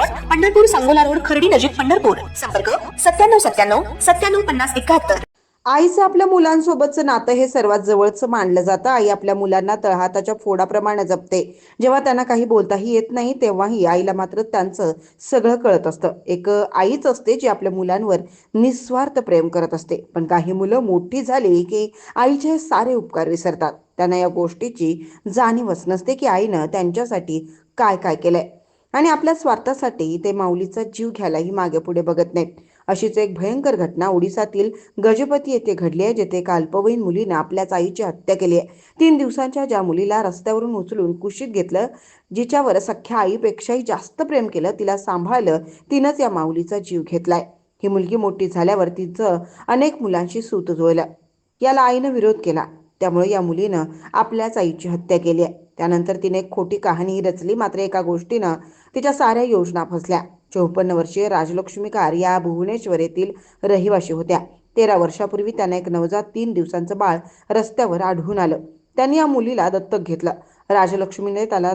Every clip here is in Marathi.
पंढरपूर सांगोला रोड खर्डी नजीक पंढरपूर. संपर्क सत्त्याण्णव सत्त्याण्णव सत्त्याण्णव पन्नास एकाहत्तर. आईचं आपल्या मुलांसोबतचं नातं हे सर्वात जवळचं मानलं जातं. आई आपल्या मुलांना तळहाताच्या फोडाप्रमाणे जपते. जेव्हा त्यांना काही बोलताही येत नाही तेव्हाही आईला मात्र त्यांचं सगळं कळत असतं. एक आईच असते जी आपल्या मुलांवर निस्वार्थ प्रेम करत असते. पण काही मुलं मोठी झाली की आईचे हे सारे उपकार विसरतात. त्यांना या गोष्टीची जाणीवच नसते की आईनं त्यांच्यासाठी काय काय केलंय. आणि आपल्या स्वार्थासाठी ते माऊलीचा जीव घ्यायलाही मागे पुढे बघत नाहीत. अशीच एक भयंकर घटना ओडिसातील गजपती येथे घडली आहे जेथे एका अल्पवयीन मुलीनं आपल्याच आईची हत्या केली आहे. तीन दिवसांच्या ज्या मुलीला रस्त्यावरून उचलून कुशीत घेतलं जिच्यावर सख्या आईपेक्षाही जास्त प्रेम केलं तिला सांभाळलं तिनंच या माऊलीचा जीव घेतलाय. ही मुलगी मोठी झाल्यावर तिचं अनेक मुलांशी सूत जुळलं. याला आईनं विरोध केला. त्यामुळे या मुलीनं आपल्याच आईची हत्या केली आहे. त्यानंतर तिने एक खोटी कहाणी रचली मात्र एका गोष्टीनं. तिच्या साऱ्या योजना फसल्या. चौपन्न वर्षीय राजलक्ष्मीकार या भुवनेश्वर येथील रहिवाशी होत्या. तेरा वर्षापूर्वी त्यांना एक नवजात तीन दिवसांचं बाळ रस्त्यावर आढळून आलं. त्यांनी या मुलीला दत्तक घेतलं. राजलक्ष्मीने त्याला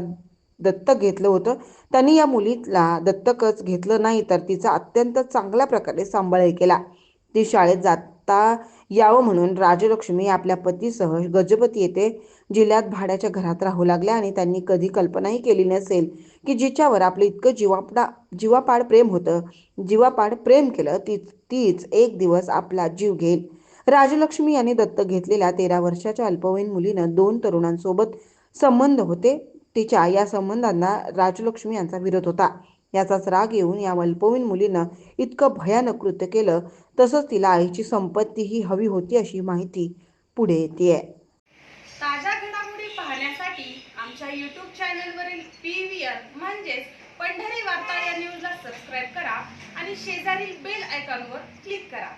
दत्तक घेतलं होतं. त्यांनी या मुलीला दत्तकच घेतलं नाही तर तिचा अत्यंत चांगल्या प्रकारे सांभाळही केला. ती शाळेत जात यावं म्हणून राजलक्ष्मी आपल्या पतीसह गजपती येथे जिल्ह्यात भाड्याच्या घरात राहू लागल्या आणि त्यांनी कधी कल्पनाही केली नसेल की जिच्यावर आपलं इतकं जीवापडा जीवापाड प्रेम होतं. जीवापाड प्रेम केलं ती तीच एक दिवस आपला जीव घेईल. राजलक्ष्मी यांनी दत्तक घेतलेल्या तेरा वर्षाच्या अल्पवयीन मुलीनं दोन तरुणांसोबत संबंध होते. तिच्या या संबंधांना राजलक्ष्मी यांचा विरोध होता. याचाच राग येऊन या अल्पवयीन मुलीनं इतकं भयानक कृत्य केलं तसंच तिला आईची संपत्तीही हवी होती अशी माहिती पुढे येते ताज्या घडामोडी पाहण्यासाठी आमच्या यूट्यूब चॅनलवरील पी व्ही आर म्हणजेच पंढरी वार्ता या न्यूजला सबस्क्राईब करा आणि शेजारील बेल आयकॉनवर क्लिक करा.